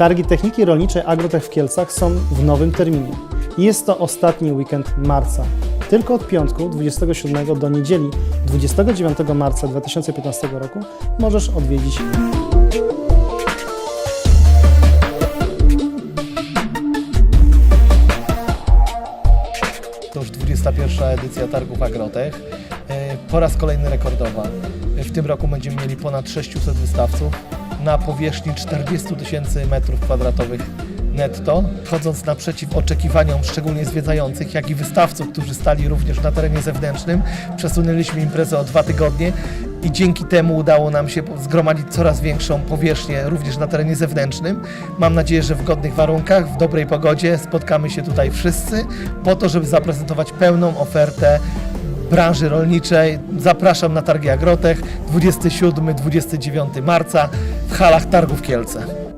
Targi Techniki Rolniczej Agrotech w Kielcach są w nowym terminie. Jest to ostatni weekend marca. Tylko od piątku 27 do niedzieli 29 marca 2015 roku możesz odwiedzić To już 21 edycja targów Agrotech. E, Po raz kolejny rekordowa. E, W tym roku będziemy mieli ponad 600 wystawców na powierzchni 40 tysięcy metrów kwadratowych netto, chodząc naprzeciw oczekiwaniom szczególnie zwiedzających, jak i wystawców, którzy stali również na terenie zewnętrznym. Przesunęliśmy imprezę o dwa tygodnie i dzięki temu udało nam się zgromadzić coraz większą powierzchnię również na terenie zewnętrznym. Mam nadzieję, że w godnych warunkach, w dobrej pogodzie spotkamy się tutaj wszyscy po to, żeby zaprezentować pełną ofertę branży rolniczej. Zapraszam na targi Agrotech 27-29 marca w halach Targów Kielce.